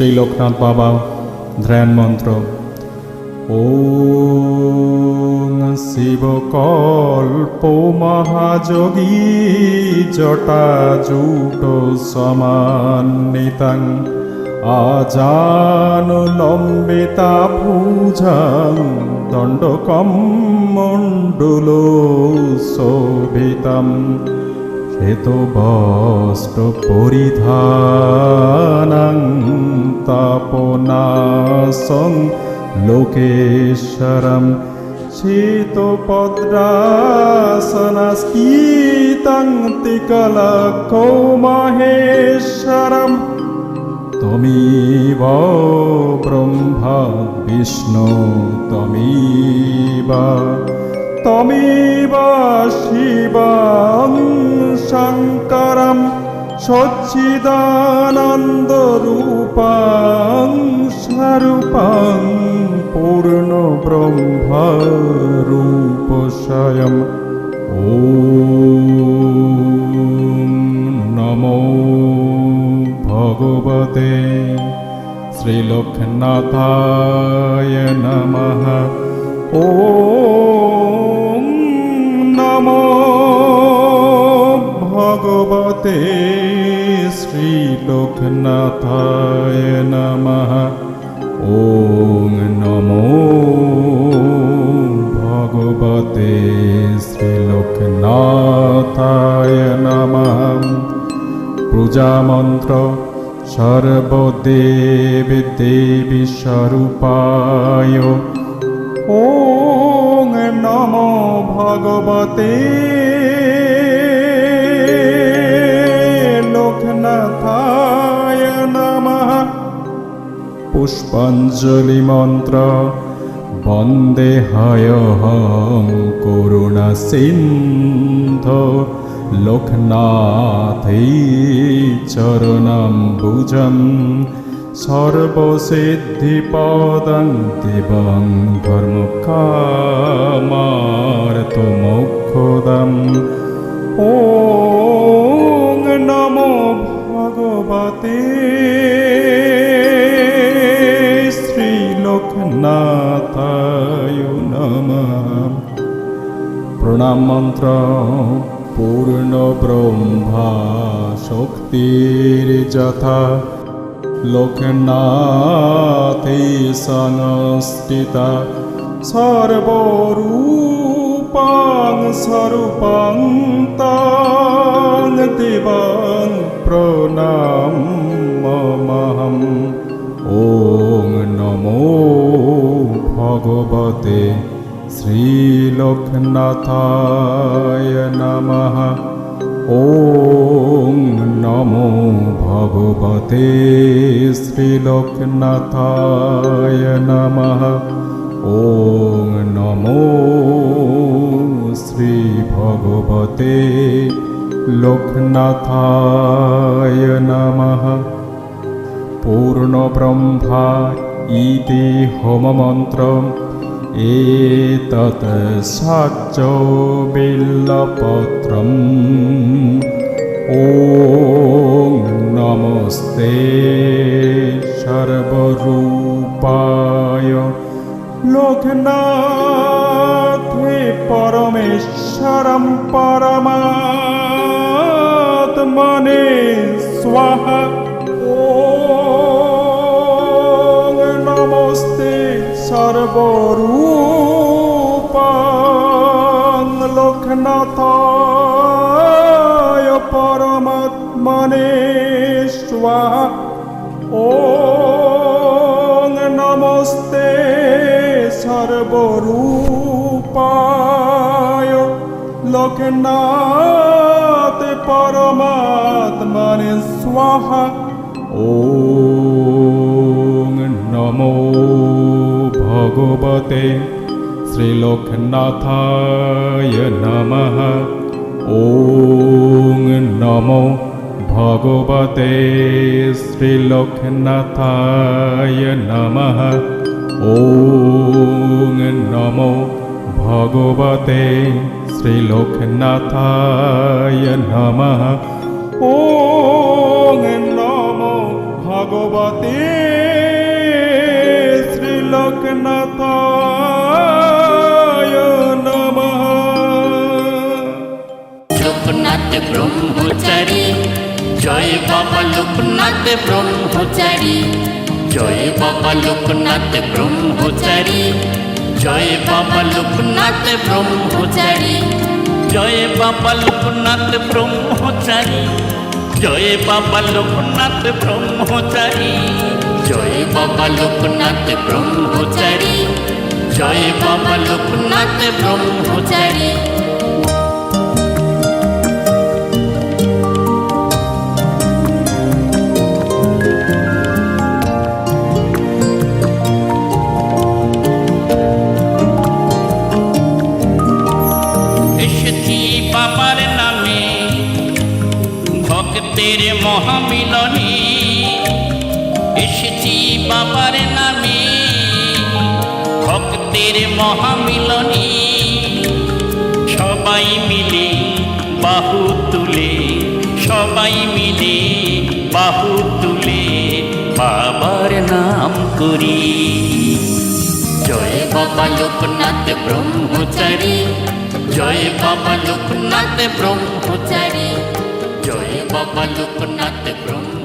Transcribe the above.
শ্রী লোকনাথ বাবা ধ্যান মন্ত্র। ও শিব কল্প মহাযোগী জটা জুট সমান্বিতাং আজান লম্বিতা ভুজাং দণ্ডকম মণ্ডল শোভিতম। শ্বেতবস্ত্র পরিধানাং তাপনাসং লোকেশ্বরম। শ্বেতপদ্রাসনস্কীতং তিকলকো মহেশ্বরম। তমিব ব্রহ্মা বিষ্ণু তমিব তমেব শিবং শঙ্করম সচ্চিদানন্দরূপাং স্বরূপাং পূর্ণ ব্রহ্মরূপশয়ম। ও নমো ভগবতে শ্রীলোকনাথায় নমঃ। ও श्रीलोकनाथाय नमः ॐ नमो ভগবতে শ্রীলোকনাথায় নমঃ পূজামন্ত্র সর্বদেব দেবী স্বরূপায় ওং নম ভগবতে লোকনাথায় নমঃ পুষ্পাঞ্জলি মন্ত্র বন্দে হয়হম করুণা সিন্ধ। লোকনাথৈ চরণাম্বুজম সর্বসিদ্ধিপদং দিবং ধর্মকামার্তমোক্ষদম ॐ মন্ত্র পূর্ণ ব্রহ্মা শক্তির যথা। লোকনাথে সংস্থিতা সর্বরূপাং স্বরূপাং তাং দেবাং। শ্রীলোকনাথায় নমঃ। ॐ নমো ভগবতে শ্রীলোকনাথায় নমঃ। ॐ নমো শ্রী ভগবতে লোকনাথায় নমঃ। পূর্ণব্রহ্মা ইতি হোমমন্ত্রম এতৎ সাচ বিল্লপত্রম ॐ নমস্তে সর্বরূপায় লোকনাথে পরমেশ্বরম পরমাত্মনে স্বাহা সর্বরূপাং লোকনাথায় পরমাত্মনে স্বাহা ও নমস্তে সর্বরূপায় লোকনাথ পরমাত্মনে স্বাহা ও श्रीलोकनाथाय नमः। ॐ नमो भगवते श्रीलोकनाथाय नमः। ॐ नमो भगवते श्रीलोकनाथाय नमः। ॐ জয় বাবা লোকনাথ ব্রহ্মচারী। জয় বাবা লোকনাথ ব্রহ্মচারী। জয় বাবা লোকনাথ ব্রহ্মচারী। জয় বাবা লোকনাথ ব্রহ্মচারী। জয় বাবা লোকনাথ ব্রহ্মচারী। জয় বাবা লোকনাথ ব্রহ্মচারী। জয় বাবা লোকনাথ ব্রহ্মচারী। ভক্তের মহামিলনে। এসেছি বাবার নামে। ভক্তের মহামিলনে। সবাই মিলে বাহু তুলে সবাই মিলে বাহু তুলে বাবার নাম করি। জয় বাবা লোকনাথ ব্রহ্মচারী। জয় বাবা লোকনাথ ব্রহ্মচারী। bapa lu pernah terbrong